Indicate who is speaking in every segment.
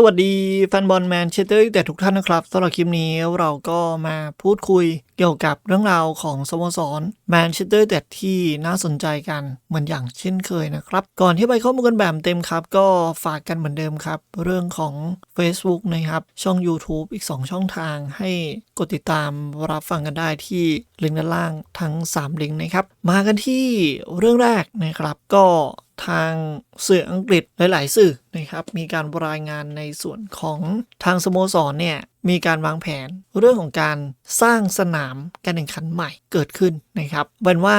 Speaker 1: สวัสดีแฟนบอลแมนเชสเตอร์แต่ทุกท่านนะครับสำหรับคลิปนี้เราก็มาพูดคุย เกี่ยวกับเรื่องราวของสโมสรแมนเชสเตอร์แต่ที่น่าสนใจกันเหมือนอย่างเช่นเคยนะครับ ก่อนที่ไปข้อมูลกันแบบเต็มครับ ก็ฝากกันเหมือนเดิมครับ เรื่องของ Facebook นะครับ ช่อง YouTube อีก 2 ช่องทางให้กดติดตามรับฟังกันได้ที่ลิงก์ด้านล่างทั้ง 3 ลิงก์นะครับ มากันที่เรื่องแรกนะครับก็ทางสื่ออังกฤษหลาย ๆ สื่อนะครับมีการรายงานในส่วนของทางสโมสรเนี่ย มีการวางแผนเรื่องของการสร้างสนามการแข่งขันใหม่เกิดขึ้นนะครับเป็นว่า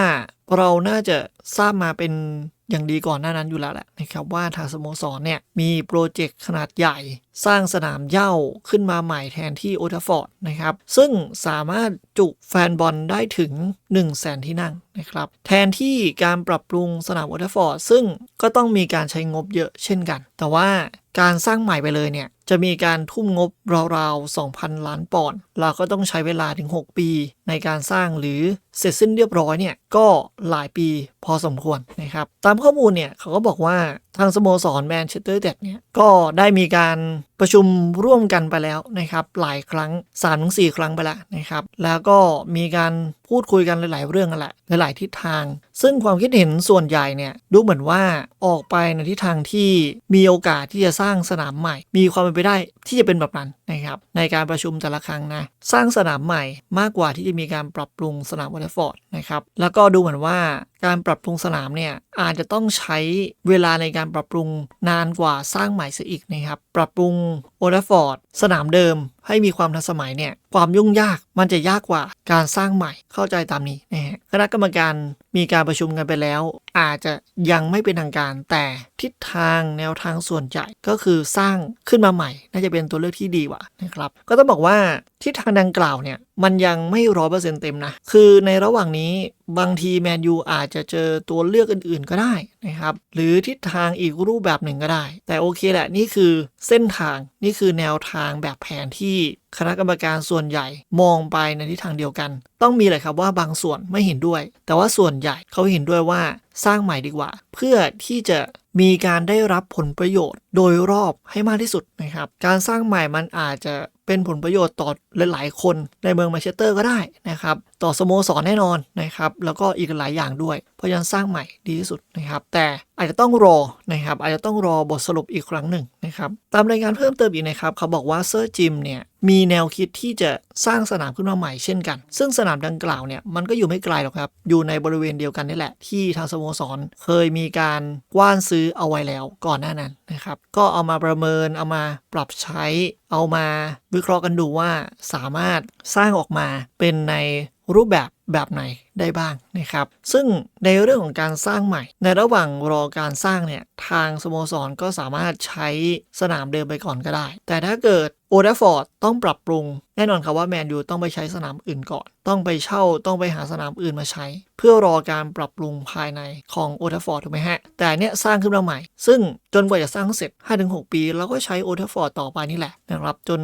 Speaker 1: เราน่าจะทราบมาเป็นอย่างดีก่อนหน้านั้นอยู่แล้วแหละนะครับว่าทางสโมสรเนี่ยมีโปรเจกต์ขนาดใหญ่ สร้างสนามเย้าขึ้นมาใหม่แทนที่โอทาฟอร์ดนะครับ ซึ่งสามารถจุแฟนบอลได้ถึง 1 0 0 0 0แสนที่นั่งนะครับ แทนที่การปรับปรุงสนามโอทาฟอร์ดซึ่งก็ต้องมีการใช้งบเยอะเช่นกัน แต่ว่าการสร้างใหม่ไปเลยเนี่ย จะมีการทุ่มงบราวๆ 2,000 ล้านปอนด์เราก็ต้องใช้เวลาถึง 6 ปี ในการสร้างหรือเสร็จสิ้นเรียบร้อยเนี่ยก็หลายปีพอสมควรนะครับ ตามข้อมูลเนี่ยเขาก็บอกว่าทางสโมสรแมนเชสเตอร์เด็ดเนี่ยก็ได้มีการประชุมร่วมกันไปแล้วนะครับ หลายครั้ง3-4ถึงครั้งไปแล้วนะครับ แล้วก็มีการพูดคุยกันหลาย ๆ เรื่องกันแหละหลาย ๆ ทิศทาง ซึ่งความคิดเห็นส่วนใหญ่เนี่ยดูเหมือนว่าออกไปในทิศทางที่มีโอกาสที่จะสร้างสนามใหม่ มีความเป็นไปได้ที่จะเป็นแบบนั้น นะครับในการประชุมแต่ละครั้งนะสร้างสนามใหม่มากกว่าที่จะมีการปรับปรุงสนามวอเตฟอร์ดนะครับแล้วก็ดูเหมือนว่าการปรับปรุงสนามเนี่ยอาจจะต้องใช้เวลาในการปรับปรุงนานกว่าสร้างใหม่เสียอีกนะครับปรับปรุงโอเ a ฟอร์ดสนามเดิมให้มีความทันสมัยเนี่ยความยุ่งยากมันจะยากกว่าการสร้างใหม่เข้าใจตามนี้นะฮะคณะกรรมการมีการประชุมกันไปแล้ว อาจจะยังไม่เป็นทางการแต่ทิศทางแนวทางส่วนใหญ่ก็คือสร้างขึ้นมาใหม่ น่าจะเป็นตัวเลือกที่ดีกว่านะครับก็ต้องบอกว่าทิศทางดังกล่าวเนี่ยมันยังไม่ร้อยเปอร์เซ็นต์เต็มนะ คือในระหว่างนี้บางทีแมนยูอาจจะเจอตัวเลือกอื่นๆก็ได้นะครับ หรือทิศทางอีกรูปแบบหนึ่งก็ได้ แต่โอเคแหละนี่คือเส้นทางนี่คือแนวทางแบบแผนที่คณะกรรมการส่วนใหญ่มองไปในทิศทางเดียวกัน ต้องมีเลยครับว่าบางส่วนไม่เห็นด้วย แต่ว่าส่วนใหญ่เขาเห็นด้วยว่าสร้างใหม่ดีกว่า เพื่อที่จะ มีการได้รับผลประโยชน์โดยรอบให้มากที่สุดนะครับ การสร้างใหม่มันอาจจะ เป็นผลประโยชน์ต่อหลายๆคนในเมืองแมนเชสเตอร์ก็ได้นะครับ ต่อสโมสรแน่นอนนะครับ แล้วก็อีกหลายอย่างด้วย เพราะฉะนั้นสร้างใหม่ดีที่สุดนะครับ แต่อาจจะต้องรอนะครับ อาจจะต้องรอบทสรุปอีกครั้งหนึ่งนะครับ ตามรายงานเพิ่มเติมอีกนะครับ เขาบอกว่าเซอร์จิมเนี่ยมีแนวคิดที่จะสร้างสนามขึ้นมาใหม่เช่นกัน ซึ่งสนามดังกล่าวเนี่ยมันก็อยู่ไม่ไกลหรอกครับ อยู่ในบริเวณเดียวกันนี่แหละ ที่ทางสโมสรเคยมีการกว้านซื้อเอาไว้แล้วก่อนหน้านั้นนะครับ ก็เอามาประเมิน เอามาปรับใช้ เอามาวิเคราะห์กันดูว่าสามารถสร้างออกมาเป็นในรูปแบบ แบบไหนได้บ้างนะครับ ซึ่งในเรื่องของการสร้างใหม่ ในระหว่างรอการสร้างเนี่ย ทางสโมสรก็สามารถใช้สนามเดิมไปก่อนก็ได้ แต่ถ้าเกิดโอเดฟอร์ดต้องปรับปรุง แน่นอนครับว่าแมนยูต้องไปใช้สนามอื่นก่อน ต้องไปเช่าต้องไปหาสนามอื่นมาใช้ เพื่อรอการปรับปรุงภายในของโอเดฟอร์ดถูกไหมฮะ แต่เนี้ยสร้างขึ้นมาใหม่ ซึ่งจนกว่าจะสร้างเสร็จ 5-6 ปีเราก็ใช้โอเดฟอร์ดต่อไปนี่แหละนะครับจน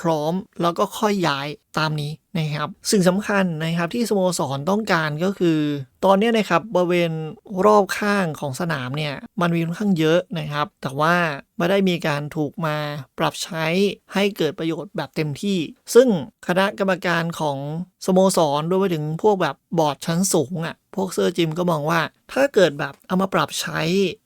Speaker 1: พร้อมแล้วก็ค่อยย้ายตามนี้นะครับสิ่งสำคัญนะครับที่สโมสรต้องการก็คือ ตอนนี้นะครับบริเวณรอบข้างของสนามเนี่ยมันมีค่อนข้างเยอะนะครับ แต่ว่าไม่ได้มีการถูกมาปรับใช้ให้เกิดประโยชน์แบบเต็มที่ ซึ่งคณะกรรมการของสโมสรรวมไปถึงพวกแบบบอร์ดชั้นสูงอะ่ะ พวกเซอร์จิมก็มองว่า ถ้าเกิดแบบเอามาปรับใช้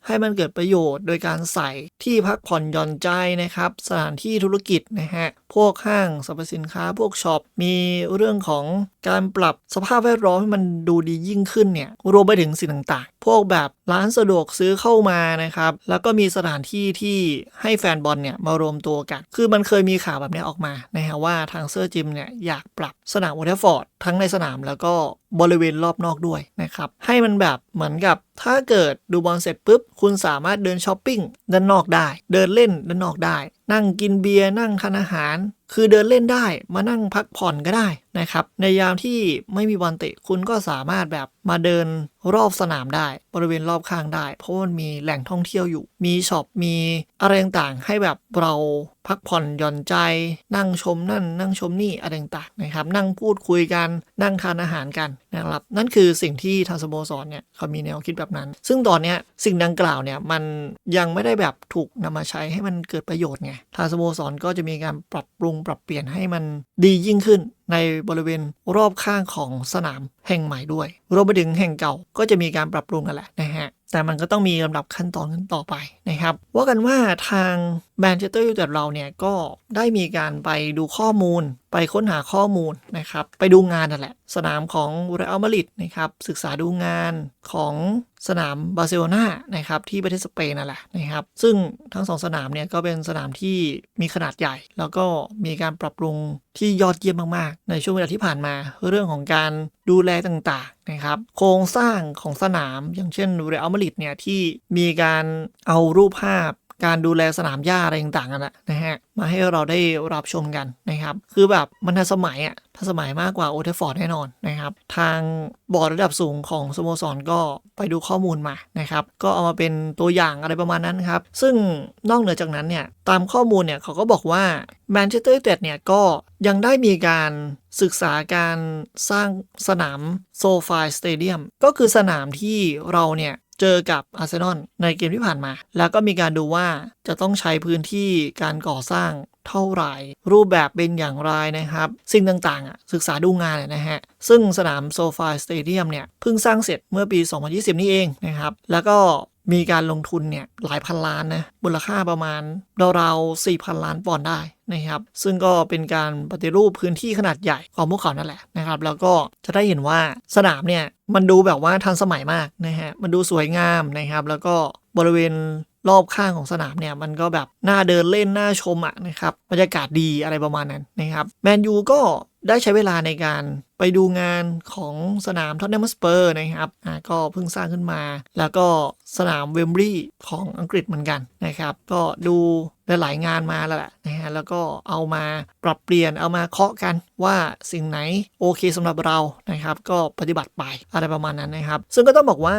Speaker 1: ให้มันเกิดประโยชน์โดยการใส่ที่พักผ่อนหย่อนใจนะครับ สถานที่ธุรกิจนะฮะ พวกห้างสรรพสินค้าพวกช็อป มีเรื่องของการปรับสภาพแวดล้อมให้มันดูดียิ่งขึ้นเนี่ย รวมไปถึงสิ่งต่างๆ พวกแบบ ร้านสะดวกซื้อเข้ามานะครับ แล้วก็มีสถานที่ที่ให้แฟนบอลเนี่ยมารวมตัวกัน คือมันเคยมีข่าวแบบนี้ออกมานะฮะว่าทางเซอร์จิมเนี่ยอยากปรับสนามวอเตอร์ฟอร์ดทั้งในสนามแล้วก็บริเวณรอบนอกด้วยนะครับ ให้มันแบบเหมือนกับถ้าเกิดดูบอลเสร็จปุ๊บ คุณสามารถเดินช้อปปิ้งด้านนอกได้ เดินเล่นด้านนอกได้ นั่งกินเบียร์นั่งทานอาหาร คือเดินเล่นได้มานั่งพักผ่อนก็ได้ นะครับ ในยามที่ไม่มีบอลเตะคุณก็สามารถแบบมาเดินรอบสนามได้บริเวณรอบข้างได้ เพราะมันมีแหล่งท่องเที่ยวอยู่ มีช็อปมีอะไรต่างๆให้แบบเราพักผ่อนหย่อนใจ นั่งชมนั่น นั่งชมนี่อะไรต่างๆนะครับ นั่งพูดคุยกันนั่งทานอาหารกันนะครับ นั่นคือสิ่งที่ทางสโมสรเนี่ยเขามีแนวคิดแบบนั้น ซึ่งตอนนี้สิ่งดังกล่าวเนี่ยมันยังไม่ได้แบบถูกนำมาใช้ให้มันเกิดประโยชน์ไงทางสโมสรก็จะมีการปรับปรุงปรับเปลี่ยนให้มันดียิ่งขึ้น ในบริเวณรอบข้างของสนามแห่งใหม่ด้วยรวมไปถึงแห่งเก่าก็จะมีการปรับปรุงกันแหละนะฮะ แต่มันก็ต้องมีลำดับขั้นตอนกันต่อไปนะครับ ว่ากันว่าทางแมนเชสเตอร์ยูไนเต็ดเราเนี่ยก็ได้มีการไปดูข้อมูล ไปค้นหาข้อมูลนะครับ ไปดูงานนั่นแหละ สนามของเรอัลมาดริดนะครับ ศึกษาดูงานของสนามบาร์เซโลนานะครับที่ประเทศสเปนนั่นแหละนะครับ ซึ่งทั้งสองสนามเนี่ยก็เป็นสนามที่มีขนาดใหญ่ แล้วก็มีการปรับปรุงที่ยอดเยี่ยมมากๆ ในช่วงเวลาที่ผ่านมา เรื่องของการ ดูแลต่างๆนะครับ โครงสร้างของสนามอย่างเช่นเรอัลมาดริดเนี่ยที่มีการเอารูปภาพ การดูแลสนามหญ้าอะไรต่างๆกันะนะฮะมาให้เราได้รับชมกันนะครับ คือแบบมันทันสมัยอะทันสมัยมากกว่าโอเทฟอร์ดแน่นอนนะครับ ทางบอร์ดระดับสูงของสโมสรก็ไปดูข้อมูลมานะครับ ก็เอามาเป็นตัวอย่างอะไรประมาณนั้นครับ ซึ่งนอกเหนือจากนั้นเนี่ย ตามข้อมูลเนี่ยเขาก็บอกว่าแมนเชสเตอร์ยูไนเต็ดเนี่ยก็ยังได้มีการศึกษาการสร้างสนามโซฟาสเตเดียมก็คือสนามที่เราเนี่ย เจอกับอาร์เซนอลในเกมที่ผ่านมา แล้วก็มีการดูว่าจะต้องใช้พื้นที่การก่อสร้างเท่าไหร่ รูปแบบเป็นอย่างไรนะครับ สิ่งต่างๆอะศึกษาดูงานนะฮะ ซึ่งสนามโซฟาสเตเดียมเนี่ย เพิ่งสร้างเสร็จเมื่อปี 2020 นี่เองนะครับ แล้วก็ มีการลงทุนเนี่ยหลายพันล้านนะมูลค่าประมาณราวๆ4,000ล้านปอนด์ได้นะครับ ซึ่งก็เป็นการปฏิรูปพื้นที่ขนาดใหญ่ของพวกเขานั่นแหละนะครับ แล้วก็จะได้เห็นว่าสนามเนี่ยมันดูแบบว่าทันสมัยมากนะฮะมันดูสวยงามนะครับ แล้วก็บริเวณรอบข้างของสนามเนี่ยมันก็แบบน่าเดินเล่นน่าชมอะนะครับบรรยากาศดีอะไรประมาณนั้นนะครับแมนยูก็ ได้ใช้เวลาในการไปดูงานของสนามท็อตแนมสเปอร์นะครับอ่าก็เพิ่งสร้างขึ้นมา แล้วก็สนามเวมบลีย์ของอังกฤษเหมือนกันนะครับ ก็ดูหลายงานมาแล้วแหละนะฮะแล้วก็เอามาปรับเปลี่ยนเอามาเคาะกันว่าสิ่งไหนโอเคสำหรับเรานะครับ ก็ปฏิบัติไปอะไรประมาณนั้นนะครับ ซึ่งก็ต้องบอกว่า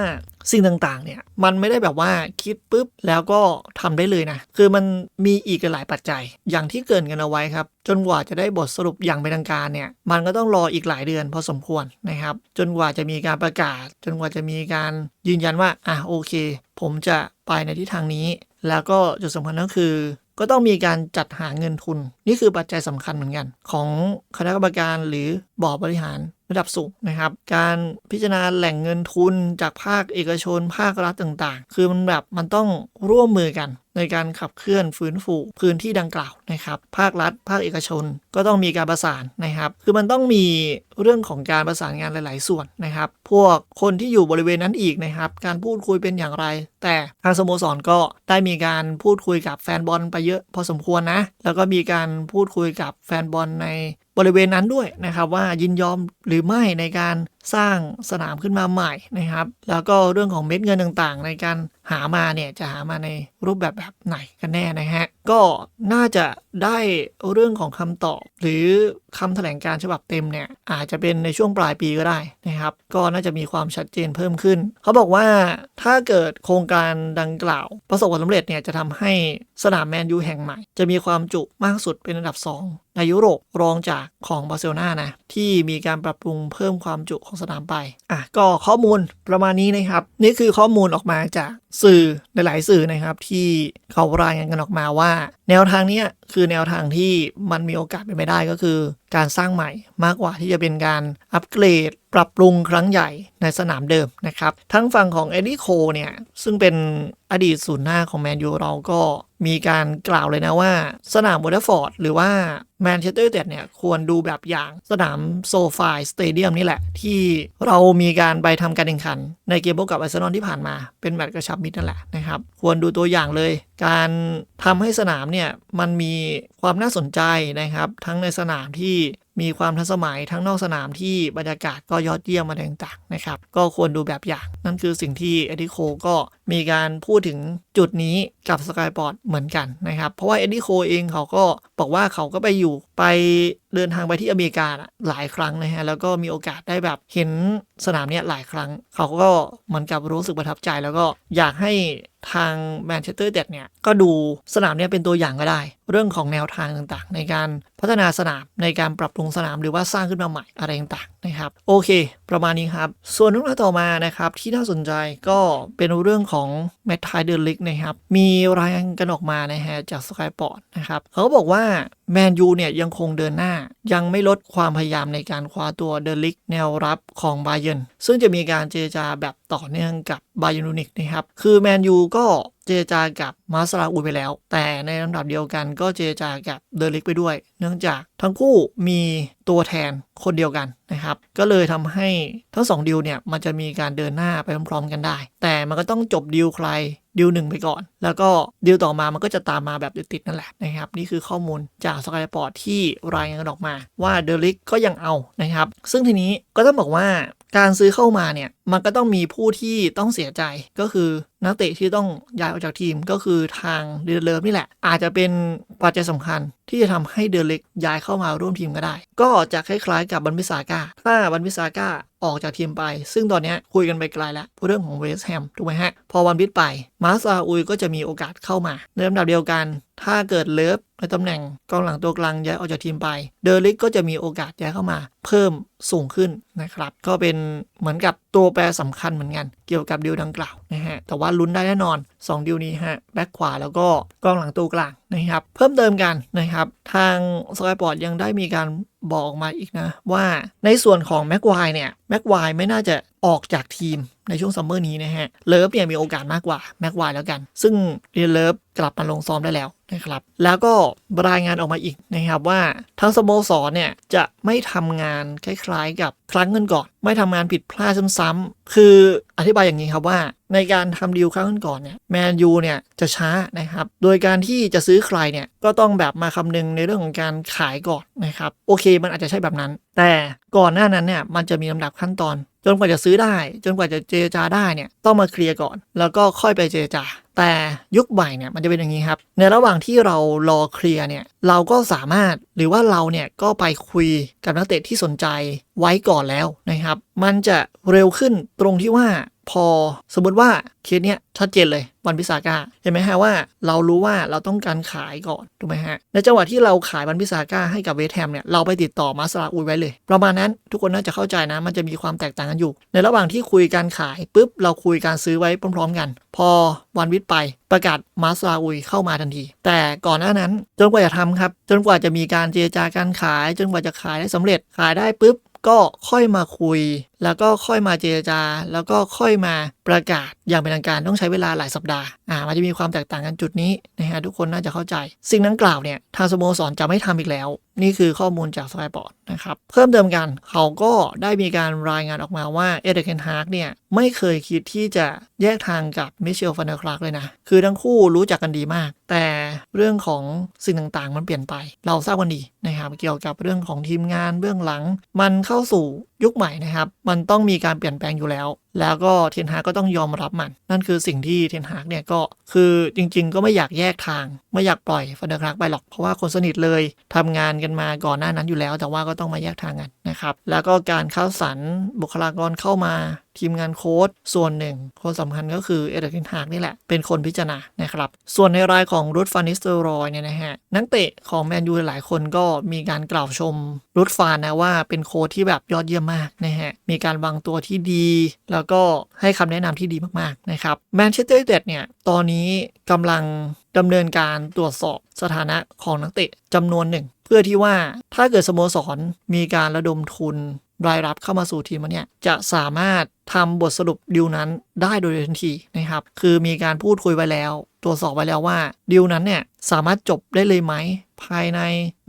Speaker 1: สิ่งต่างๆ เนี่ยมันไม่ได้แบบว่าคิดปุ๊บแล้วก็ทำได้เลยนะ คือมันมีอีกหลายปัจจัย อย่างที่เกินกันเอาไว้ครับ จนกว่าจะได้บทสรุปอย่างเป็นทางการเนี่ยมันก็ต้องรออีกหลายเดือนพอสมควรนะครับ จนกว่าจะมีการประกาศ จนกว่าจะมีการยืนยันว่าอะโอเค ผมจะไปในทิศทางนี้ แล้วก็จุดสำคัญก็คือ ก็ต้องมีการจัดหาเงินทุน นี่คือปัจจัยสำคัญเหมือนกัน ของคณะกรรมการหรือบอร์ดบริหารระดับสูงนะครับ การพิจารณาแหล่งเงินทุนจากภาคเอกชนภาครัฐต่างๆ คือมันแบบมันต้องร่วมมือกัน ในการขับเคลื่อนฟื้นฟูพื้นที่ดังกล่าวนะครับภาครัฐ ภาคเอกชนก็ต้องมีการประสานนะครับ คือมันต้องมีเรื่องของการประสานงานหลาย ๆ ส่วนนะครับ พวกคนที่อยู่บริเวณนั้นอีกนะครับ การพูดคุยเป็นอย่างไร แต่ทางสโมสรก็ได้มีการพูดคุยกับแฟนบอลไปเยอะพอสมควรนะ แล้วก็มีการพูดคุยกับแฟนบอลใน บริเวณนั้นด้วยนะครับว่ายินยอมหรือไม่ในการสร้างสนามขึ้นมาใหม่นะครับ แล้วก็เรื่องของเม็ดเงินต่างๆ ในการหามาเนี่ยจะหามาในรูปแบบแบบไหนกันแน่นะฮะก็น่าจะ ได้เรื่องของคำตอบ หรือคำแถลงการฉบับเต็มเนี่ยอาจจะเป็นในช่วงปลายปีก็ได้นะครับ ก็น่าจะมีความชัดเจนเพิ่มขึ้น เขาบอกว่าถ้าเกิดโครงการดังกล่าว ประสบความสำเร็จเนี่ยจะทำให้สนามแมนยูแห่งใหม่ จะมีความจุมากสุดเป็นอันดับ 2 ในยุโรปรองจากของบาร์เซโลนานะที่มีการปรับปรุงเพิ่มความจุของสนามไปอะก็ข้อมูลประมาณนี้นะครับ นี่คือข้อมูลออกมาจากสื่อหลายๆสื่อนะครับที่เขารายงานกันออกมาว่า แนวทางนี้คือแนวทางที่มันมีโอกาสเป็นไปได้ก็คือการสร้างใหม่มากกว่าที่จะเป็นการอัปเกรด ปรับปรุงครั้งใหญ่ในสนามเดิมนะครับ ทั้งฝั่งของเอ็ดดี้โคเนี่ย ซึ่งเป็นอดีตศูนย์หน้าของแมนยูเราก็มีการกล่าวเลยนะว่า สนามวอเตอร์ฟอร์ดหรือว่าแมนเชสเตอร์ยูไนเต็ดเนี่ย ควรดูแบบอย่างสนามโซฟาสเตเดียมนี่แหละ ที่เรามีการไปทำการแข่งขัน ในเกมพบกับอาร์เซนอลที่ผ่านมาเป็นแมตช์กระชับมิตรนั่นแหละนะครับ ควรดูตัวอย่างเลย การทำให้สนามเนี่ยมันมีความน่าสนใจนะครับ ทั้งในสนามที่ มีความทันสมัยทั้งนอกสนามที่บรรยากาศก็ยอดเยี่ยมมาต่างๆนะครับก็ควรดูแบบอย่าง นั่นคือสิ่งที่เอ็ดดี้โคก็มีการพูดถึงจุดนี้กับสกายปอร์ตเหมือนกันนะครับ เพราะว่าเอ็ดดี้โคเองเขาก็บอกว่าเขาก็ไปอยู่ไปเดินทางไปที่อเมริกาหลายครั้งนะฮะ แล้วก็มีโอกาสได้แบบเห็นสนามเนี้ยหลายครั้ง เขาก็เหมือนกับรู้สึกประทับใจ แล้วก็อยากให้ทางแมนเชสเตอร์เด็ดเนี่ย ก็ดูสนามเนี้ยเป็นตัวอย่างก็ได้ เรื่องของแนวทางต่างๆ ในการพัฒนาสนามในการปรับปรุงสนามหรือว่าสร้างขึ้นมาใหม่อะไรต่างๆนะครับ โอเค ประมาณนี้ครับ ส่วนเรื่องต่อมานะครับที่น่าสนใจก็เป็นเรื่องของแมตช์ไทเดอร์ลิกนะครับมีรายงานกันออกมานะฮะจากสกายปอร์ตนะครับเขาบอกว่า แมนยูเนี่ยยังคงเดินหน้า ยังไม่ลดความพยายามในการคว้าตัวเดลิกแนวรับของบาเยนซึ่งจะมีการเจรจาแบบต่อเนื่องกับบาเยนูนิกนะครับ คือแมนยูก็เจรจากับมาสลาอูไปแล้ว แต่ในลำดับเดียวกันก็เจรจากับเดลิกไปด้วยเนื่องจากทั้งคู่มีตัวแทนคนเดียวกันนะครับ ก็เลยทำให้ทั้งสองดีลเนี่ยมันจะมีการเดินหน้าไปพร้อมๆกันได้ แต่มันก็ต้องจบดีลใครดีลหนึ่งไปก่อน แล้วก็ดีลต่อมามันก็จะตามมาแบบติดๆนั่นแหละนะครับ นี่คือข้อมูลจากสกายปอร์ตที่รายงานออกมา ว่าเดลิกก็ยังเอานะครับ ซึ่งทีนี้ก็ต้องบอกว่าการซื้อเข้ามาเนี่ย มันก็ต้องมีผู้ที่ต้องเสียใจก็คือนักเตะที่ต้องย้ายออกจากทีมก็คือทางเดลเลิฟนี่แหละ อาจจะเป็นปัจจัยสำคัญ ที่จะทำให้เดลิกย้ายเข้ามาร่วมทีมก็ได้ ก็จะคล้ายๆกับบันวิสาก้าถ้าบันวิสาก้า ออกจากทีมไป ซึ่งตอนนี้คุยกันไปไกลแล้วเรื่องของเวสต์แฮมถูกไหมฮะ พอวันวิทไป มาซาอุยก็จะมีโอกาสเข้ามา ในลำดับเดียวกัน ถ้าเกิดเลิฟในตำแหน่งกองหลังตัวกลางย้ายออกจากทีมไป เดลิกก็จะมีโอกาสย้ายเข้ามา เพิ่มสูงขึ้นนะครับ ก็เป็นเหมือนกับตัวแปรสำคัญเหมือนกัน เกี่ยวกับดีลดังกล่าวนะฮะ แต่ว่าลุ้นได้แน่นอน 2ดีลนี้ฮะ แบ็คขวาแล้วก็กองหลังตัวกลางนะครับ เพิ่มเติมกันนะครับ ทางสกายปอร์ตยังได้มีการ บอกออกมาอีกนะ ว่าในส่วนของแม็กควายเนี่ยแม็กควายไม่น่าจะออกจากทีมในช่วงซัมเมอร์นี้นะฮะ เลิฟเนี่ยมีโอกาสมากกว่าแม็กควายแล้วกัน ซึ่งเรียนเลิฟกลับมาลงซ้อมได้แล้วนะครับ แล้วก็รายงานออกมาอีกนะครับว่าทางสโมสรเนี่ยจะไม่ทำงานคล้ายๆกับครั้งเงินก่อน ไม่ทำงานผิดพลาดซ้ำๆคืออธิบายอย่างนี้ครับว่า ในการทำดีลครั้งก่อนเนี่ยแมนยูเนี่ยจะช้านะครับ โดยการที่จะซื้อใครเนี่ยก็ต้องแบบมาคำนึงในเรื่องของการขายก่อนนะครับ โอเคมันอาจจะใช่แบบนั้น แต่ก่อนหน้านั้นเนี่ยมันจะมีลำดับขั้นตอน จนกว่าจะซื้อได้ จนกว่าจะเจรจาได้เนี่ยต้องมาเคลียร์ก่อน แล้วก็ค่อยไปเจรจา แต่ยุคใหม่เนี่ยมันจะเป็นอย่างนี้ครับ ในระหว่างที่เรารอเคลียร์เนี่ยเราก็สามารถหรือว่าเราเนี่ยก็ไปคุยกับนักเตะที่สนใจไว้ก่อนแล้วนะครับ มันจะเร็วขึ้นตรงที่ว่า พอสมมติว่าเคสเนี้ยชัดเจนเลยวันพิซาก้าเห็นไหมฮะว่าเรารู้ว่าเราต้องการขายก่อนถูกไหมฮะในจังหวะที่เราขายวันพิซาก้าให้กับเวสต์แฮมเนี่ยเราไปติดต่อมาสลาอุยไว้เลย ประมาณนั้นทุกคนน่าจะเข้าใจนะ มันจะมีความแตกต่างกันอยู่ ในระหว่างที่คุยการขายปุ๊บเราคุยการซื้อไว้พร้อมๆกัน พอวันวิทย์ไปประกาศมาสลาอุยเข้ามาทันที แต่ก่อนหน้านั้นจนกว่าจะทำครับจนกว่าจะมีการเจรจาการขาย จนกว่าจะขายได้สำเร็จขายได้ปุ๊บก็ค่อยมาคุยแล้วก็ค่อยมาเจรจา แล้วก็ค่อยมาประกาศอย่างเป็นทางการต้องใช้เวลาหลายสัปดาห์อ่ามันจะมีความแตกต่างกันจุดนี้นะฮะทุกคนน่าจะเข้าใจ สิ่งนั้นกล่าวเนี่ยทางสโมสรจะไม่ทำอีกแล้ว นี่คือข้อมูลจากสกายบอร์ดนะครับเพิ่มเติมกันเขาก็ได้มีการรายงานออกมาว่าเอเดเคนฮาร์กเนี่ยไม่เคยคิดที่จะแยกทางกับมิเชลฟันเดอร์คลาร์กเลยนะคือทั้งคู่รู้จักกันดีมาก แต่เรื่องของสิ่งต่างๆ มันเปลี่ยนไป เราทราบกันดีนะครับเกี่ยวกับเรื่องของทีมงานเบื้องหลัง มันเข้าสู่ยุคใหม่นะครับ มันต้องมีการเปลี่ยนแปลงอยู่แล้ว แล้วก็เทนฮากก็ต้องยอมรับมัน นั่นคือสิ่งที่เทนฮากเนี่ยก็คือจริง ๆ ก็ไม่อยากแยกทาง ไม่อยากปล่อยฟันเดอร์คลาร์กไปหรอกเพราะว่าคนสนิทเลยทำงานกันมาก่อนหน้านั้นอยู่แล้ว แต่ว่าก็ต้องมาแยกทางกันนะครับแล้วก็การเข้าสรรบุคลากรเข้ามาทีมงานโค้ดส่วนหนึ่ง คนสำคัญก็คือเอเดรินฮากนี่แหละ เป็นคนพิจารณานะครับ ส่วนในรายของรูดฟานิสเตอรอยเนี่ยนะฮะ นักเตะของแมนยูหลายคนก็มีการกล่าวชมรูดฟานนะว่าเป็นโค้ดที่แบบยอดเยี่ยมมากนะฮะ มีการวางตัวที่ดี แล้วก็ให้คำแนะนำที่ดีมาก ๆ นะครับแมนเชสเตอร์ยูไนเต็ดเนี่ย ตอนนี้กำลังดำเนินการตรวจสอบสถานะของนักเตะจำนวนหนึ่ง เพื่อที่ว่าถ้าเกิดสโมสรมีการระดมทุนรายรับเข้ามาสู่ทีมนเนี่ยจะสามารถ ทำบทสรุปดิวนั้นได้โดยทันทีนะครับ คือมีการพูดคุยไว้แล้ว ตรวจสอบไว้แล้วว่าดิวนั้นเนี่ยสามารถจบได้เลยไหม ภายใน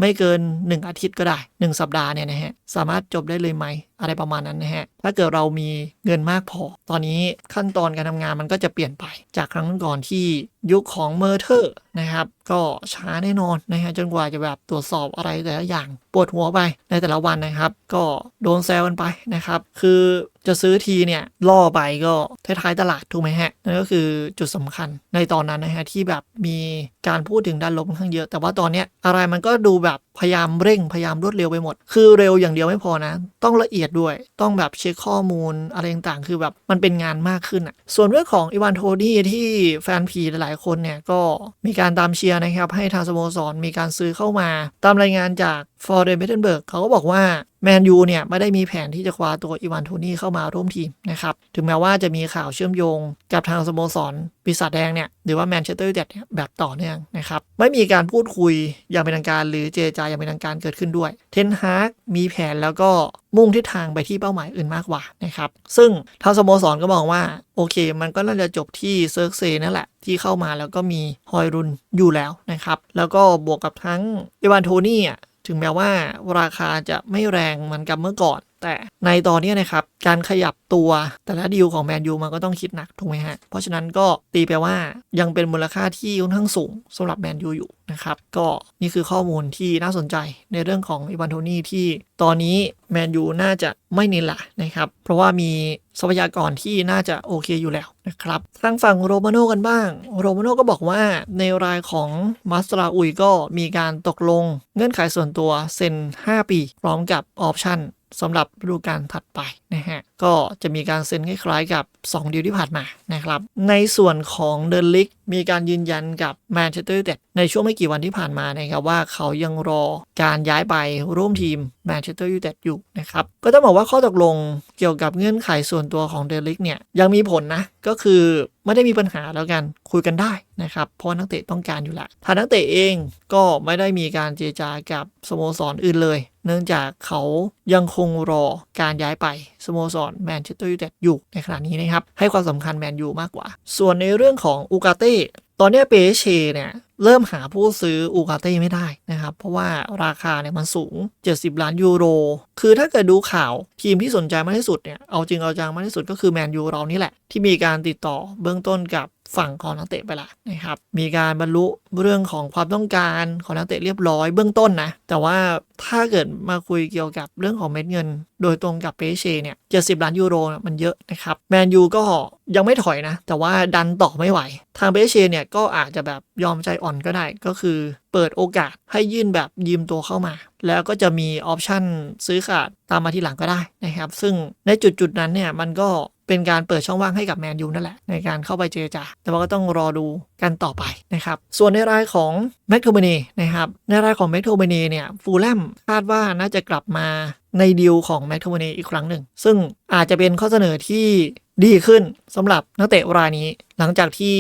Speaker 1: ไม่เกิน 1 อาทิตย์ก็ได้ 1 สัปดาห์เนี่ยนะฮะสามารถจบได้เลยไหม อะไรประมาณนั้นนะฮะถ้าเกิดเรามีเงินมากพอ ตอนนี้ขั้นตอนการทำงานมันก็จะเปลี่ยนไป จากครั้งก่อนที่ยุคของเมอร์เทอร์นะครับ ก็ช้าแน่นอนนะฮะจนกว่าจะแบบตรวจสอบอะไรแต่ละอย่างปวดหัวไปในแต่ละวันนะครับ ก็โดนแซวกันไปนะครับ คือจะซื้อทีเนี่ยล่อไปก็ท้ายๆตลาดถูกไหมฮะนั่นก็คือจุดสำคัญในตอนนั้นนะฮะที่แบบมีการพูดถึงด้านลบค่อนข้างเยอะ แต่ว่าตอนเนี้ยอะไรมันก็ดูแบบ พยายามเร่งพยายามรวดเร็วไปหมด คือเร็วอย่างเดียวไม่พอนะ ต้องละเอียดด้วย ต้องแบบเช็คข้อมูลอะไรต่างๆ คือแบบมันเป็นงานมากขึ้นอะส่วนเรื่องของอีวานโทนี่ที่แฟนผีหลายๆคนเนี่ยก็มีการตามเชียร์นะครับ ให้ทางสโมสรมีการซื้อเข้ามา ตามรายงานจากฟอร์เรนเบเทนเบิร์กเขาก็บอกว่าแมนยูเนี่ยไม่ได้มีแผนที่จะคว้าตัวอีวานโทนี่เข้ามาร่วมทีมนะครับ ถึงแม้ว่าจะมีข่าวเชื่อมโยงกับทางสโมสรปีศาจแดงเนี่ยหรือว่าแมนเชสเตอร์ยูไนเต็ดเนี่ยแบบต่อเนื่องนะครับ ไม่มีการพูดคุยอย่างเป็นทางการหรือเจรจาอย่างเป็นทางการเกิดขึ้นด้วย เทนฮากมีแผนแล้วก็มุ่งทิศทางไปที่เป้าหมายอื่นมากกว่านะครับ ซึ่งทางสโมสรก็มองว่า โอเค มันก็น่าจะจบที่เซิร์กเซนั่นแหละ ที่เข้ามาแล้วก็มีฮอยรุนอยู่แล้วนะครับ แล้วก็บวกกับทั้งเอวานโทนี่อะถึงแม้ว่าราคาจะไม่แรงเหมือนกับเมื่อก่อน แต่ในตอนนี้นะครับ การขยับตัวแต่ละดีลของแมนยูมันก็ต้องคิดหนักถูกไหมฮะ เพราะฉะนั้นก็ตีไปว่ายังเป็นมูลค่าที่ค่อนข้างสูงสำหรับแมนยูอยู่นะครับ ก็นี่คือข้อมูลที่น่าสนใจในเรื่องของอีวานโทนี่ที่ตอนนี้แมนยูน่าจะไม่นินละนะครับ เพราะว่ามีทรัพยากรที่น่าจะโอเคอยู่แล้วนะครับทางฝั่งโรมาโน่กันบ้าง โรมาโน่ก็บอกว่าในรายของมัสตราอุยก็มีการตกลงเงื่อนไขส่วนตัวเซ็น 5 ปี พร้อมกับออปชั่น สำหรับฤดูกาลถัดไปนะฮะ ก็จะมีการเซ็นคล้ายๆกับ2ดีลที่ผ่านมานะครับ ในส่วนของเดนลิก มีการยืนยันกับแมนเชสเตอร์ยูไนเต็ดในช่วงไม่กี่วันที่ผ่านมานะครับว่าเขายังรอการย้ายไปร่วมทีมแมนเชสเตอร์ยูไนเต็ดอยู่นะครับก็ต้องบอกว่าข้อตกลงเกี่ยวกับเงื่อนไขส่วนตัวของเดลิกเนี่ยยังมีผลนะก็คือไม่ได้มีปัญหาแล้วกันคุยกันได้นะครับเพราะนักเตะต้องการอยู่แล้วทางนักเตะเองก็ไม่ได้มีการเจรจากับสโมสรอื่นเลย เนื่องจากเขายังคงรอการย้ายไปสโมสรแมนเชสเตอร์ยูไนเต็ดอยู่ในขณะนี้นะครับ ให้ความสำคัญแมนยูมากกว่า ส่วนในเรื่องของอูกาเต้ตอนนี้เปเชเนี่ยเริ่มหาผู้ซื้ออูกาเต้ไม่ได้นะครับ เพราะว่าราคาเนี่ยมันสูง 70 ล้านยูโร คือถ้าเกิดดูข่าวทีมที่สนใจมากที่สุดเนี่ย เอาจริงเอาจังมากที่สุดก็คือแมนยูเรานี่แหละ ที่มีการติดต่อเบื้องต้นกับ ฝั่งของนักเตะไปละนะครับมีการบรรลุเรื่องของความต้องการของนักเตะเรียบร้อยเบื้องต้นนะ แต่ว่าถ้าเกิดมาคุยเกี่ยวกับเรื่องของเม็ดเงิน โดยตรงกับเปเชเนี่ย70ล้านยูโรมันเยอะนะครับแมนยูก็ยังไม่ถอยนะ แต่ว่าดันต่อไม่ไหว ทางเปเชเนี่ยก็อาจจะแบบยอมใจอ่อนก็ได้ก็คือเปิดโอกาสให้ยื่นแบบยืมตัวเข้ามา แล้วก็จะมีออปชั่นซื้อขาดตามมาทีหลังก็ได้นะครับ ซึ่งในจุดจุดๆนั้นเนี่ยมันก็ เป็นการเปิดช่องว่างให้กับแมนยูนั่นแหละ ในการเข้าไปเจรจา แต่ว่าก็ต้องรอดูกันต่อไปนะครับ ส่วนในรายของแม็กโทเบเนนะครับในรายของแม็กโทเบเนเนี่ยฟูลแลมคาดว่าน่าจะกลับมาในดีลของแม็กโทเบเนอีกครั้งหนึ่ง ซึ่งอาจจะเป็นข้อเสนอที่ดีขึ้นสำหรับนักเตะรายนี้ หลังจากที่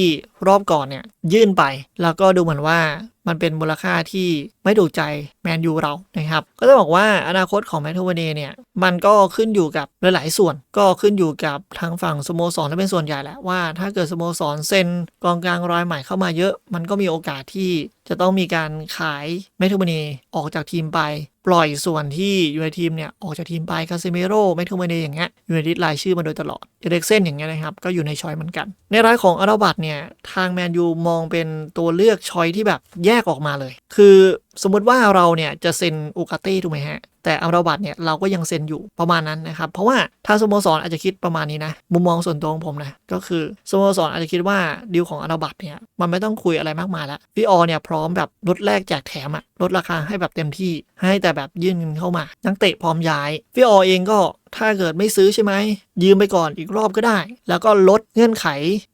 Speaker 1: รอบก่อนเนี่ยยื่นไป แล้วก็ดูเหมือนว่า มันเป็นมูลค่าที่ไม่ดูใจแมนยูเรานะครับ ก็จะบอกว่าอนาคตของแมนทูวเนเนี่ย มันก็ขึ้นอยู่กับหลาย ๆ ส่วน ก็ขึ้นอยู่กับทางฝั่งสโมสรและเป็นส่วนใหญ่แหละว่า ถ้าเกิดสโมสรเซ็นกองกลางรายใหม่เข้ามาเยอะ มันก็มีโอกาสที่จะต้องมีการขายแมทูวเนออกจากทีมไป ปล่อยส่วนที่อยู่ในทีมเนี่ยออกจากทีมไปคาซิเมโร่แมนทูเวเนอย่างเงี้ยยูไนลิสต์รายชื่อมาโดยตลอดเอเด็กเซนอย่างเงี้ยนะครับ ก็อยู่ในชอยเหมือนกัน ในรายของอาราบัตเนี่ย ทางแมนยูมองเป็นตัวเลือกชอยที่แบบแยกออกมาเลย คือ สมมุติว่าเราเนี่ยจะเซ็นอูกาเต้ถูกไหมฮะ แต่อัลราบัตเนี่ยเราก็ยังเซ็นอยู่ประมาณนั้นนะครับ เพราะว่าทาสโมสรอาจจะคิดประมาณนี้นะ มุมมองส่วนตัวของผมนะก็คือสโมสรอาจจะคิดว่าดีลของอัลราบัตเนี่ยมันไม่ต้องคุยอะไรมากมายแล้วพี่ออเนี่ยพร้อมแบบลดแลกแจกแถมอะลดราคาให้แบบเต็มที่ให้แต่แบบยื่นเงินเข้ามานักเตะพร้อมย้ายพี่ออเองก็ถ้าเกิดไม่ซื้อใช่ไหม ยืมไปก่อนอีกรอบก็ได้ แล้วก็ลดเงื่อนไข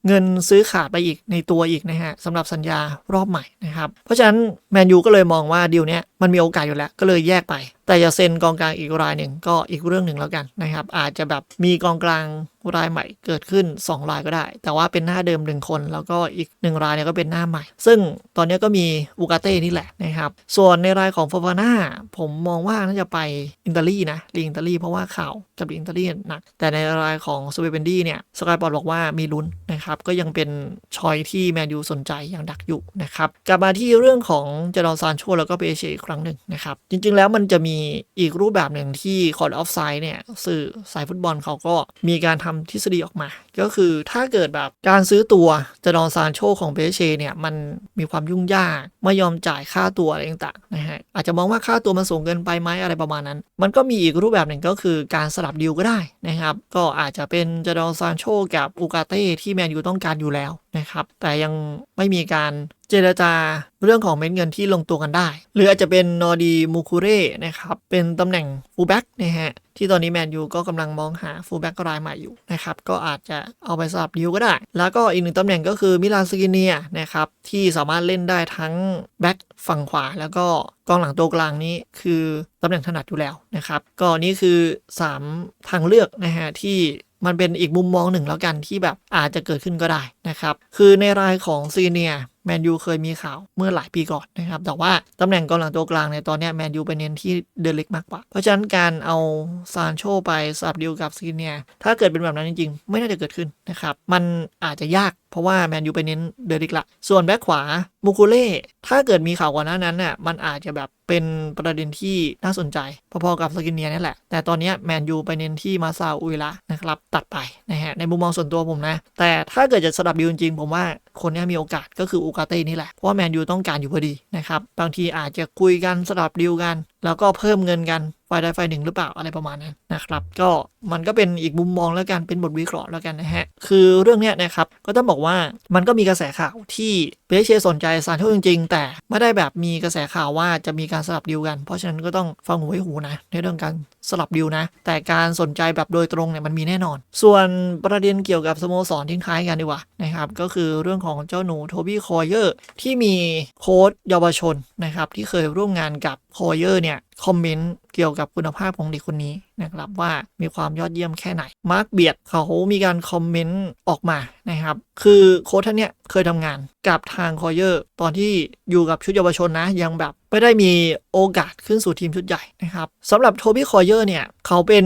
Speaker 1: เงินซื้อขาดไปอีกในตัวอีกนะฮะสำหรับสัญญารอบใหม่นะครับ เพราะฉะนั้นแมนยูก็เลยมองว่าดีลเนี้ยมันมีโอกาสอยู่แล้วก็เลยแยกไป แต่จะเซ็นกองกลางอีกรายหนึ่งก็อีกเรื่องหนึ่งแล้วกันนะครับอาจจะแบบมีกองกลางรายใหม่เกิดขึ้น 2 รายก็ได้ แต่ว่าเป็นหน้าเดิมหนึ่งคน แล้วก็อีกหนึ่งรายเนี่ยก็เป็นหน้าใหม่ ซึ่งตอนนี้ก็มีอูกาเต้นี่แหละนะครับ ส่วนในรายของฟาฟาน่าผมมองว่าน่าจะไปอิตาลีนะลีอิตาลีเพราะว่าข่าวกับลีกอิตาลีหนักแต่ในรายของสเวเบนดี้เนี่ยสกายบอลบอกว่ามีลุ้นนะครับ ก็ยังเป็นชอยที่แมนยูสนใจอย่างดักอยู่นะครับ กลับมาที่เรื่องของเจดอนซานโชแล้วก็เปเชอีกครั้งหนึ่งนะครับ จริงๆแล้วมันจะมีอีกรูปแบบหนึ่งที่คอร์ดออฟไซด์เนี่ยสื่อสายฟุตบอลเขาก็มีการทำทฤษฎีออกมา ก็คือถ้าเกิดแบบการซื้อตัวเจดอนซานโชของเบเชเนี่ยมันมีความยุ่งยากไม่ยอมจ่ายค่าตัวอะไรต่างๆนะฮะอาจจะมองว่าค่าตัวมันสูงเกินไปไหมอะไรประมาณนั้น มันก็มีอีกรูปแบบหนึ่งก็คือการสลับดีลก็ได้นะครับ ก็อาจจะเป็นเจดอนซานโชกับอูกาเต้ที่แมนยูต้องการอยู่แล้ว นะครับ แต่ยังไม่มีการเจรจาเรื่องของเม็ดเงินที่ลงตัวกันได้ หรืออาจจะเป็นนอดีมูคูเร่นะครับ เป็นตำแหน่งฟูลแบ็กนะฮะ ที่ตอนนี้แมนยูก็กำลังมองหาฟูลแบ็กรายใหม่อยู่นะครับ ก็อาจจะเอาไปสลับดิวก็ได้ แล้วก็อีกหนึ่งตำแหน่งก็คือมิลานสกิเนียนะครับ ที่สามารถเล่นได้ทั้งแบ็กฝั่งขวา แล้วก็กองหลังตัวกลางนี้คือตำแหน่งถนัดอยู่แล้วนะครับ ก็นี่คือ 3 ทางเลือกนะฮะที่ มันเป็นอีกมุมมองหนึ่งแล้วกันที่แบบอาจจะเกิดขึ้นก็ได้นะครับ คือในรายของซีเนียแมนยูเคยมีข่าวเมื่อหลายปีก่อนนะครับ แต่ว่าตำแหน่งกองหลังตัวกลางในตอนนี้แมนยูไปเน้นที่เดลิกมากกว่า เพราะฉะนั้นการเอาซานโชไปสับดิวกับซีเนียถ้าเกิดเป็นแบบนั้นจริงๆ ไม่น่าจะเกิดขึ้นนะครับ มันอาจจะยาก เพราะว่าแมนยูไปเน้นเดลิกละ ส่วนแบ็คขวามูคูเล่ ถ้าเกิดมีข่าวก่อนหน้านั้นน่ะ มันอาจจะแบบเป็นประเด็นที่น่าสนใจ พอๆกับสกินเนียนี่แหละ แต่ตอนนี้แมนยูไปเน้นที่มาซาอุยละนะครับ ตัดไปนะฮะ ในมุมมองส่วนตัวผมนะ แต่ถ้าเกิดจะสลับดิวจริงๆ ผมว่าคนนี้มีโอกาสก็คืออูกาเต้นี่แหละ เพราะว่าแมนยูต้องการอยู่พอดีนะครับ บางทีอาจจะคุยกันสลับดิวกัน แล้วก็เพิ่มเงินกันฝ่ายใดฝ่ายหนึ่งหรือเปล่าอะไรประมาณนั้นนะครับ ก็มันก็เป็นอีกมุมมองแล้วกันเป็นบทวิเคราะห์แล้วกันนะฮะ คือเรื่องเนี้ยนะครับก็ต้องบอกว่ามันก็มีกระแสข่าวที่เปเชสนใจซานโชจริง ๆ แต่ไม่ได้แบบมีกระแสข่าวว่าจะมีการสลับดิวกัน เพราะฉะนั้นก็ต้องฟังหูไว้หูนะในเรื่องการ สลับดิวนะ แต่การสนใจแบบโดยตรงเนี่ยมันมีแน่นอน ส่วนประเด็นเกี่ยวกับสโมสรทิ้งท้ายกันดีกว่านะครับก็คือเรื่องของเจ้าหนูโทบี้คอยเยอร์ที่มีโค้ดเยาวชนนะครับที่เคยร่วมงานกับคอยเยอร์เนี่ยคอมเมนต์เกี่ยวกับคุณภาพของเด็กคนนี้นะครับว่ามีความยอดเยี่ยมแค่ไหน มาร์คเบียดเขามีการคอมเมนต์ออกมานะครับ คือโค้ชท่านเนี้ยเคยทำงานกับทางคอยเยอร์ ตอนที่อยู่กับชุดเยาวชนนะ ยังแบบไม่ได้มีโอกาสขึ้นสู่ทีมชุดใหญ่นะครับสำหรับโทบี้คอยเยอร์เนี่ยเขาเป็น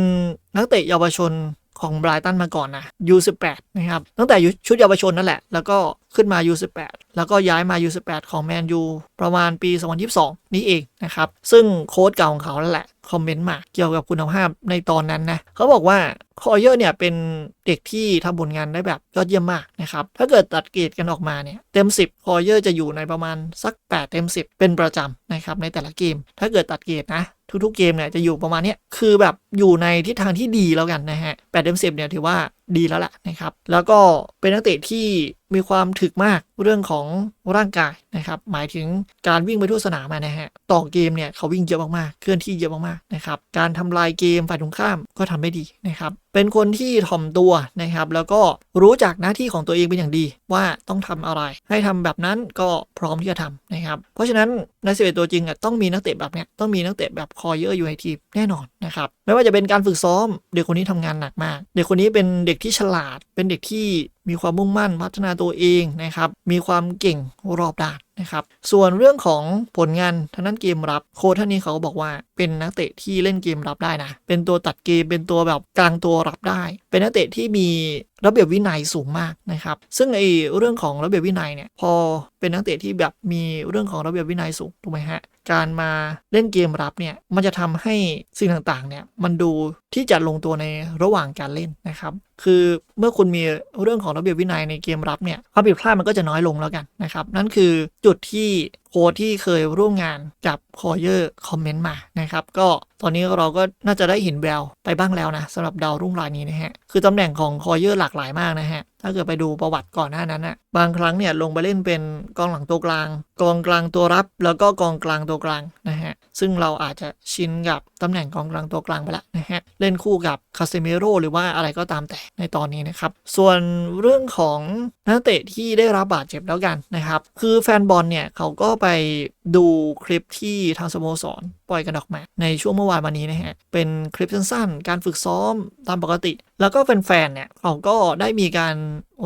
Speaker 1: นักเตะเยาวชนของไบรตันมาก่อนนะ U18 นะครับตั้งแต่ชุดเยาวชนนั่นแหละ แล้วก็ขึ้นมา U18 แล้วก็ย้ายมา U18 ของแมนยูประมาณปี 2022 นี้เองนะครับ ซึ่งโค้ชเก่าของเขานั่นแหละ คอมเมนต์มาเกี่ยวกับคุณภาพในตอนนั้นนะ เขาบอกว่าคอเยอร์เนี่ยเป็นเด็กที่ทำผลงานได้แบบยอดเยี่ยมมากนะครับ ถ้าเกิดตัดเกรดกันออกมาเนี่ยเต็ม 10 คอเยอร์จะอยู่ในประมาณสัก 8 เต็ม 10 เป็นประจำนะครับในแต่ละเกม ถ้าเกิดตัดเกรดนะทุกๆเกมเนี่ยจะอยู่ประมาณเนี้ยคือแบบอยู่ในทิศทางที่ดีแล้วกันนะฮะ8เต็ม10เนี่ยถือว่าดีแล้วแหละนะครับ แล้วก็เป็นนักเตะที่ มีความถึกมากเรื่องของ ร่างกายนะครับหมายถึงการวิ่งไปทั่วสนามนะฮะต่อเกมเนี่ยเขาวิ่งเยอะมากๆเคลื่อนที่เยอะมากๆนะครับการทำลายเกมฝ่ายตรงข้ามก็ทำได้ดีนะครับเป็นคนที่ถ่อมตัวนะครับแล้วก็รู้จักหน้าที่ของตัวเองเป็นอย่างดีว่าต้องทำอะไร ให้ทำแบบนั้นก็พร้อมที่จะทำนะครับเพราะฉะนั้นในสิบเอ็ดตัวจริงอะต้องมีนักเตะแบบเนี้ยต้องมีนักเตะแบบคอยเยอะอยู่ในทีมแน่นอนนะครับไม่ว่าจะเป็นการฝึกซ้อม เด็กคนนี้ทำงานหนักมาก เด็กคนนี้เป็นเด็กที่ฉลาด เป็นเด็กที่มีความมุ่งมั่นพัฒนาตัวเองนะครับมีความเก่ง รอบด้านนะครับ ส่วนเรื่องของผลงานทางด้านเกมรับโค้ชท่านนี้เขาบอกว่า เป็นนักเตะที่เล่นเกมรับได้นะ เป็นตัวตัดเกม เป็นตัวแบบกลางตัวรับได้ เป็นนักเตะที่มีระเบียบวินัยสูงมากนะครับ ซึ่งไอเรื่องของระเบียบวินัยเนี่ยพอเป็นนักเตะที่แบบมีเรื่องของระเบียบวินัยสูงถูกไหมฮะ การมาเล่นเกมรับเนี่ยมันจะทำให้สิ่งต่างๆเนี่ยมันดูที่จะลงตัวในระหว่างการเล่นนะครับ คือเมื่อคุณมีเรื่องของระเบียบวินัยในเกมรับเนี่ยความผิดพลาดมันก็จะน้อยลงแล้วกันนะครับ นั่นคือจุดที่โค้ดที่เคยร่วมงานกับคอเยอร์คอมเมนต์มานะครับ ก็ ตอนนี้เราก็น่าจะได้เห็นแววไปบ้างแล้วนะสำหรับดาวรุ่งรายนี้นะฮะ คือตำแหน่งของคอเยอร์หลากหลายมากนะฮะ ถ้าเกิดไปดูประวัติก่อนหน้านั้นนะบางครั้งเนี่ยลงไปเล่นเป็นกองหลังตัวกลาง กองกลางตัวรับ แล้วก็กองกลางตัวกลางนะฮะ ซึ่งเราอาจจะชินกับตำแหน่งกองกลางตัวกลางไปละนะฮะ เล่นคู่กับคาเซเมโรหรือว่าอะไรก็ตามแต่ในตอนนี้นะครับ ส่วนเรื่องของนักเตะที่ได้รับบาดเจ็บแล้วกันนะครับ คือแฟนบอลเนี่ยเขาก็ไปดูคลิปที่ทางสโมสรปล่อยกันออกมาในช่วงเมื่อวานวันนี้นะฮะ เป็นคลิปสั้นๆ การฝึกซ้อมตามปกติ แล้วก็แฟนๆเนี่ยเขาก็ได้มีการ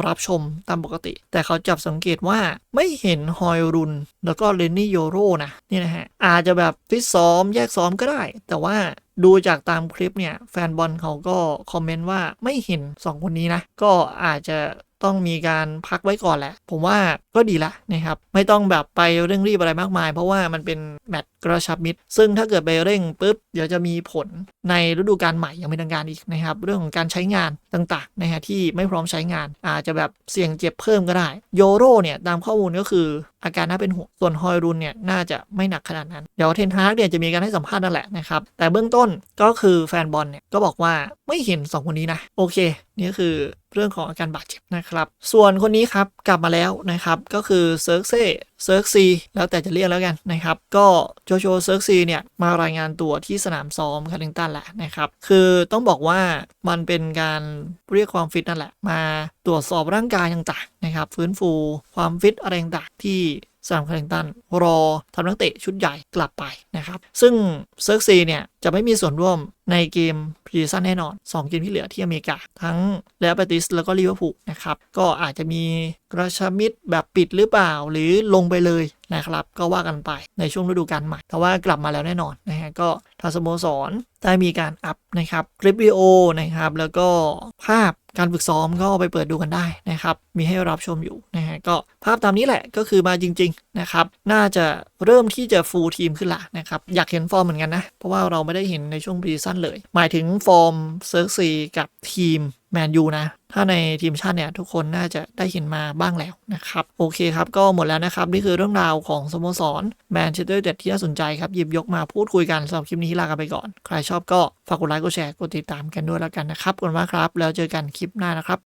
Speaker 1: รับชมตามปกติ แต่เขาจับสังเกตว่าไม่เห็นฮอยรุน แล้วก็เลนนี่โยโรนะนี่นะฮะ อาจจะแบบฟิตซ้อมแยกซ้อมก็ได้ แต่ว่าดูจากตามคลิปเนี่ย แฟนบอลเขาก็คอมเมนต์ว่าไม่เห็น 2 คนนี้นะ ก็อาจจะ ต้องมีการพักไว้ก่อนแหละ ผมว่าก็ดีละนะครับ ไม่ต้องแบบไปเร่งรีบอะไรมากมาย เพราะว่ามันเป็นแมตช์กระชับมิตร ซึ่งถ้าเกิดไปเร่งปุ๊บ เดี๋ยวจะมีผลในฤดูกาลใหม่ยังไม่ทางการอีกนะครับ เรื่องของการใช้งานต่างๆนะฮะที่ไม่พร้อมใช้งาน อาจจะแบบเสี่ยงเจ็บเพิ่มก็ได้ โยโรเนี่ยตามข้อมูลก็คืออาการน่าเป็นห่วงส่วนฮอยรุนเนี่ยน่าจะไม่หนักขนาดนั้น เดี๋ยวเทนฮากเนี่ยจะมีการให้สัมภาษณ์นั่นแหละนะครับแต่เบื้องต้นก็คือแฟนบอลเนี่ยก็บอกว่าไม่เห็น 2 คนนี้นะ โอเคนี่คือเรื่องของอาการบาดเจ็บนะครับ ส่วนคนนี้ครับกลับมาแล้วนะครับ ก็คือเซิร์กเซ่เซิร์กซีแล้วแต่จะเรียกแล้วกันนะครับ ก็โจโจเซิร์กซีเนี่ยมารายงานตัวที่สนามซ้อมคาริงตันแหละนะครับ คือต้องบอกว่ามันเป็นการเรียกความฟิตนั่นแหละ มาตรวจสอบร่างกายต่างๆนะครับ ฟื้นฟูความฟิตอะไรต่างๆที่สนามคาริงตันรอทำนักเตะชุดใหญ่กลับไปนะครับ ซึ่งเซิร์กซีเนี่ยจะไม่มีส่วนร่วมในเกม พรีซันแน่นอน 2 เกมที่เหลือที่อเมริกา ทั้งเรอัลเบติสแล้วก็ลิเวอร์พูลนะครับ ก็อาจจะมีกระชมิตรแบบปิดหรือเปล่าหรือลงไปเลยนะครับ ก็ว่ากันไปในช่วงฤดูกาลใหม่ แต่ว่ากลับมาแล้วแน่นอนนะฮะก็ทางสโมสรได้มีการอัพนะครับคลิปวิดีโอนะครับ แล้วก็ภาพการฝึกซ้อมก็ไปเปิดดูกันได้นะครับ มีให้รับชมอยู่นะฮะก็ภาพตามนี้แหละก็คือมาจริง ๆ นะครับ น่าจะ เริ่มที่จะฟูลทีมขึ้นละนะครับ อยากเห็นฟอร์มเหมือนกันนะ เพราะว่าเราไม่ได้เห็นในช่วงพรีซันเลย หมายถึงฟอร์มเซิร์กซีกับทีมแมนยูนะ ถ้าในทีมชาติเนี่ย ทุกคนน่าจะได้เห็นมาบ้างแล้วนะครับ โอเคครับ ก็หมดแล้วนะครับ นี่คือเรื่องราวของสโมสรแมนเชสเตอร์ยูไนเต็ดที่น่าสนใจครับ หยิบยกมาพูดคุยกันสำหรับคลิปนี้ลากันไปก่อน ใครชอบก็ฝากกดไลค์กดแชร์กดติดตามกันด้วยแล้วกันนะครับขอบคุณมากครับ แล้วเจอกันคลิปหน้านะครับ